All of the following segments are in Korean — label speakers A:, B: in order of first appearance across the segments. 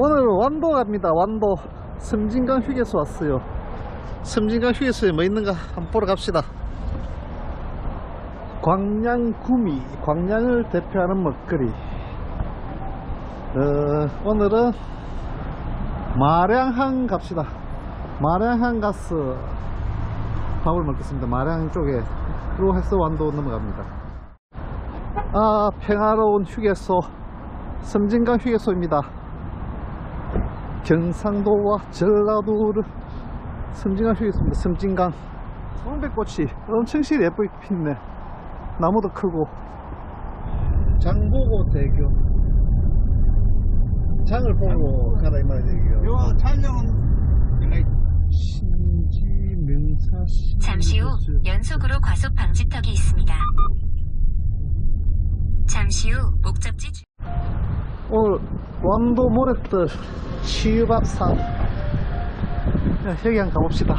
A: 오늘 완도 갑니다. 완도 섬진강 휴게소 왔어요. 섬진강 휴게소에 뭐 있는가 한번 보러 갑시다. 광양구미, 광양을 대표하는 먹거리. 어, 오늘은 마량항 갑시다. 마량항 가서 밥을 먹겠습니다. 마량 쪽에 로 해서 완도 넘어갑니다. 아, 평화로운 휴게소, 섬진강 휴게소입니다. 경상도와 전라도를 섬진강 휴게소입니다. 섬진강. 황백꽃이 엄청 실 예쁘게 피네. 나무도 크고. 장보고 대교. 장을 보고 가라 이 말이에요.
B: 요 촬영은 내가
A: 신지 명사 신.
C: 잠시 후 연속으로 과속 방지턱이 있습니다. 잠시 후 목적지 주...
A: 오늘 완도 모래뜰 치유밥상 여기 한번 가봅시다.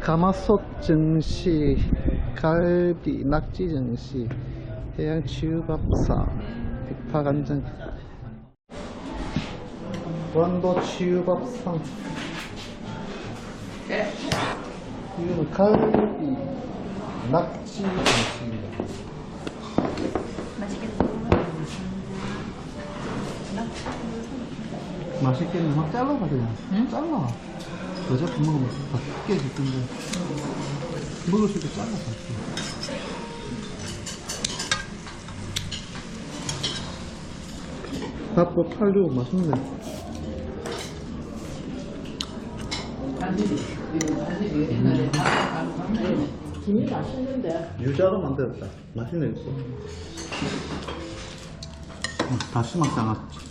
A: 가마솥 정시 갈비 낙지 정시 해양 치유밥상 백파간장. 완도 치유밥상 이거는 갈비 낙지 정시입니다. 맛있겠 네. 막 잘라봐, 그냥. 잘라. 어차피 먹으면 다 깨질 건데. 먹을 수 있게 잘라봐. 밥도 팔리고 맛있네.
D: 김이 맛있는데
A: 유자로 만들었다. 맛있네, 이거. 다시막 장아찌.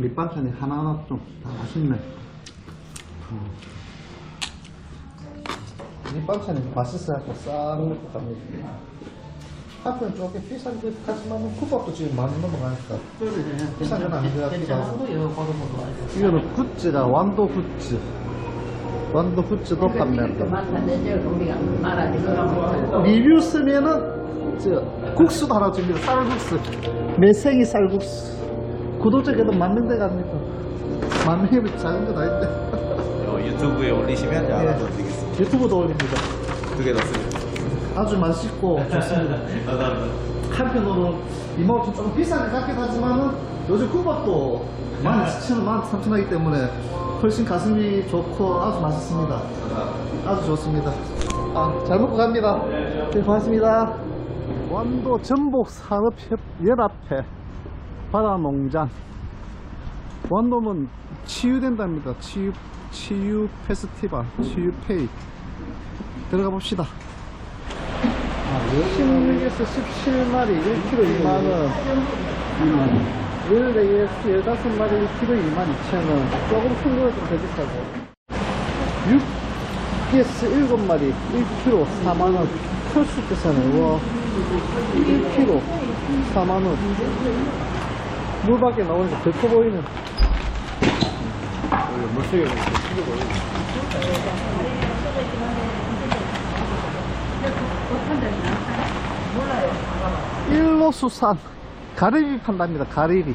A: 밑반찬이 하나하나 좀다 맛있네. 음. 밑반찬이 맛있어갖고 싹 먹고 갑니다. 앞은 조금 비싼 듯 하지만 국밥도 지금 많이 넘어가니까 비싼 건 아닌 것 같기도 하고. 이거는 굿즈가 완도 굿즈. 완도 굿즈도 판매한다.
D: 우리가 말하지 그러면
A: 리뷰 쓰면은 저 국수도 하나 줍니다. 쌀국수. 매생이 쌀국수. 구독자께도 만능 데 갑니다. 만능이 작은 건 아닌데.
B: 어, 유튜브에 올리시면 이제 알아드리겠습니다.
A: 유튜브도 올립니다.
B: 두 개 넣습니다.
A: 아주 맛있고 좋습니다.
B: 감사합니다.
A: 한편으로 이만큼 조금 비싼 것 같긴 하지만은 요즘 국밥도 17,000원, 13,000원이기 때문에 훨씬 가성비 좋고 아주 맛있습니다. 아주 좋습니다. 아, 잘 먹고 갑니다. 네, 고맙습니다. 완도 전복산업연합회 바다농장. 완도면 치유된답니다. 치유, 치유 페스티벌, 치유페이. 들어가 봅시다. 16에서 17마리 1kg 2만원 14개에서 15마리 1kg 2만 2천원 조금 큰 거는 좀더 비싸고 6개에서 7마리 1kg 4만원 클수 비싸네 와 1kg 4만원 물 밖에 나오니까 더 커 보이네 물속에 일로수산. 가리비 판답니다 가리비.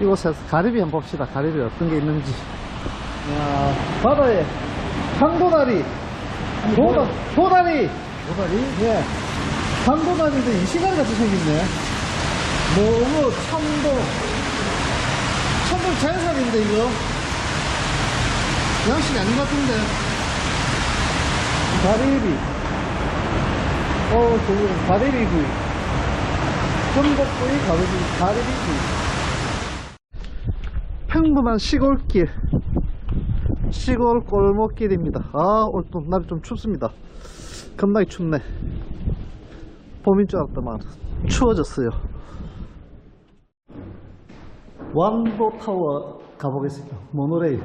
A: 이곳에서 가리비 한번 봅시다. 가리비 어떤 게 있는지. 야 바다에 항도다리. 도다, 도다리. 도다리? 예. 항도다리인데 이 시간 같이 생겼네 너무 참도 참도 자연산인데 이거. 양식이 아닌 것 같은데. 가리비 어 저거 가리비 구이. 전복구이 가리비 가리비 구이. 평범한 시골길. 시골 골목길입니다. 아 오늘 또 날이 좀 춥습니다. 겁나게 춥네. 봄인 줄 알았더만 추워졌어요 완도타워 가보겠습니다. 모노레일.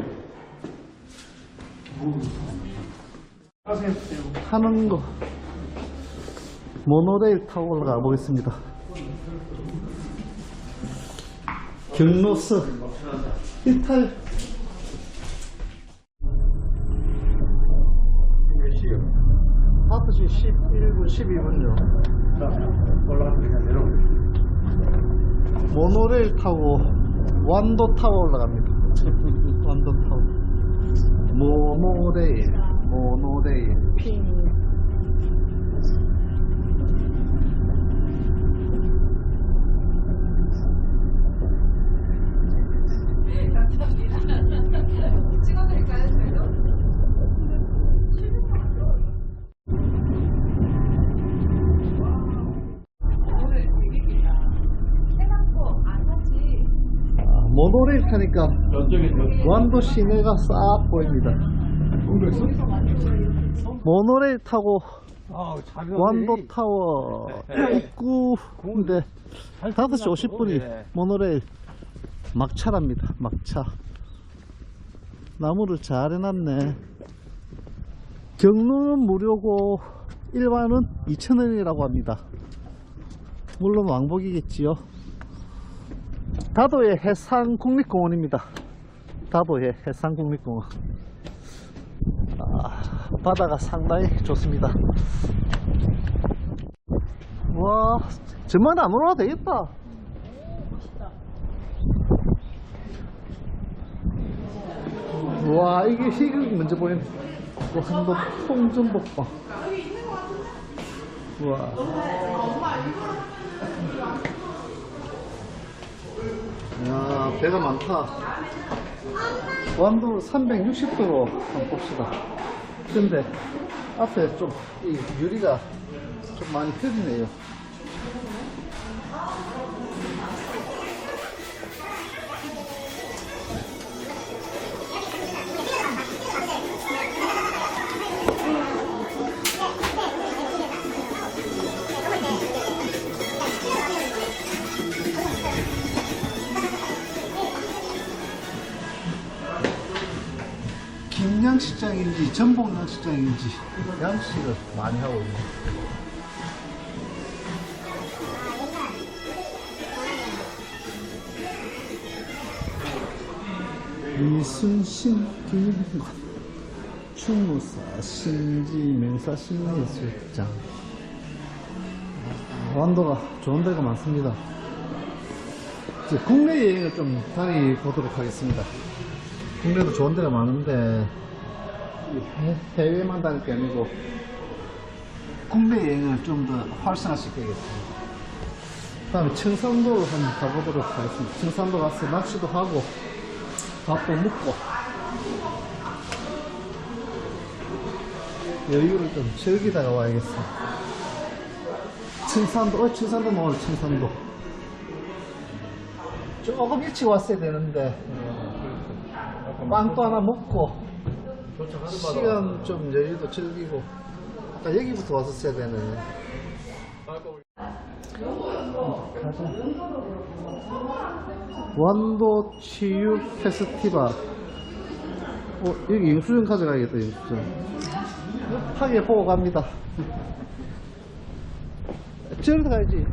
A: 하는 거. 모노레일 타고 올라가 보겠습니다. 경로서 일탈. 9시 11분, 12분요.
B: 올라가서 그냥 내려오고.
A: 모노레일 타고 완도 타워 올라갑니다. 완도 타워. 모노레일, 모노레일, 핑. 아, 모노레일 타니까 완도 시내가 싹 보입니다. 모노레일 타고
B: 아,
A: 완도 타워 입구인데 5시 50분이 모노레일 막차랍니다. 막차. 나무를 잘 해놨네. 경로는 무료고 일반은 2,000원이라고 합니다. 물론 왕복이겠지요. 다도의 해상국립공원입니다. 다도의 해상국립공원. 아, 바다가 상당히 좋습니다. 와, 정말 안 올라도 되겠다. 와, 이게 희극 먼저. 또 한도 통전복방. 와. 야, 배가 많다. 완도 360도로 한번 봅시다. 근데 앞에 좀 이 유리가 좀 많이 펴지네요. 김양식장인지 전복양식장인지 양식을 많이 하고 있네. 이순신 김관 충무사 신지 맹사 신예술장 아, 완도가 좋은 데가 많습니다. 이제 국내 여행을 좀 다니보도록 하겠습니다. 국내도 좋은 데가 많은데 해외만 다닐 게 아니고 국내 여행을 좀 더 활성화시켜야겠습니다. 다음에 청산도를 한번 가보도록 하겠습니다. 청산도 가서 낚시도 하고 밥도 먹고 여유를 좀 즐기다가 와야겠습니다. 청산도, 어, 청산도 먹을 청산도. 조금 일찍 왔어야 되는데 빵도 하나 먹고 시간 좀 여유도 즐기고 아까 여기부터 왔었어야 되네. 가자 완도 치유 페스티벌. 어 여기 영수증 가져가야겠다 영수증. 파게 보고 갑니다. 저기로 가야지.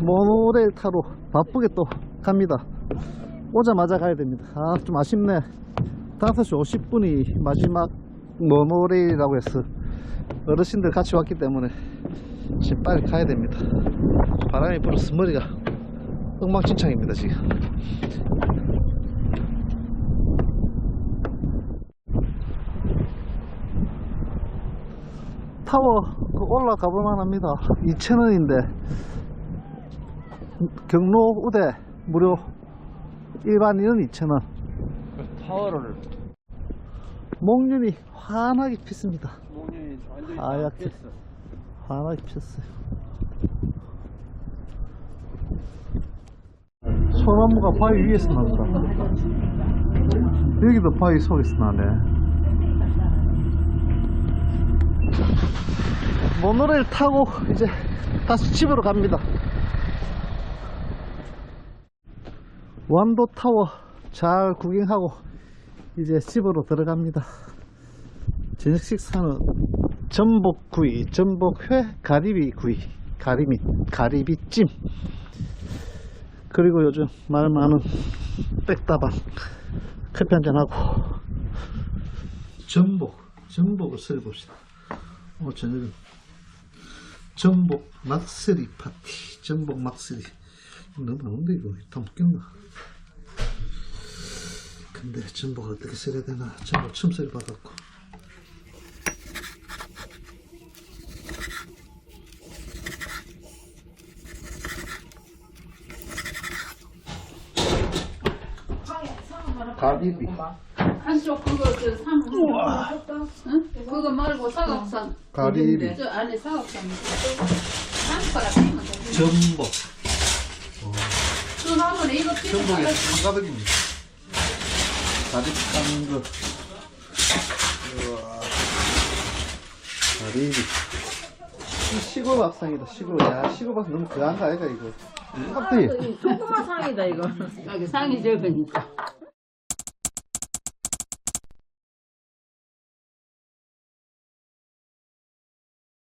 A: 모노레일 타러 바쁘게 또 갑니다. 오자마자 가야 됩니다. 아, 좀 아쉽네. 5시 50분이 마지막 모노레일이라고 해서 어르신들 같이 왔기 때문에 지금 빨리 가야 됩니다. 바람이 불어서 머리가 엉망진창입니다, 지금. 타워 그 올라가 볼만 합니다. 2,000원인데 경로 우대 무료 일반인은 2,000원.
B: 타워를
A: 목련이 환하게 폈습니다.
B: 목련이 완전히
A: 하얗게.
B: 폈어.
A: 환하게 폈어요. 소나무가 바위 위에서 난다 여기도 바위 속에서 나네. 모노레일 타고 이제 다시 집으로 갑니다 완도 타워 잘 구경하고 이제 집으로 들어갑니다. 저녁 식사는 전복구이, 전복회, 가리비구이, 가리미, 가리비찜. 그리고 요즘 말 많은 백다방 커피 한잔하고 전복 전복을 썰어봅시다. 오늘 저녁은 전복 막스리 파티. 전복 막스리. 너무 많은데 이거 다 먹겠나? 근데 전복을 어떻게 썰어야 되나? 전복 처음 썰어봐갖고. 가비비.
E: 한쪽 그거 저 삼. 응? 그거 말고 사각산.
A: 가리비.
E: 저 안에 사각산. 끼면 돼.
A: 전복. 전복에
E: 돼.
A: 한가득입니다. 가득 깐 거. 우와. 시골 밥상이다, 시골. 야, 시골 밥상 너무 그한가, 아이가, 이거. 깍두기.
D: 조그만 상이다 이거.
E: 여기 상이 적으니까.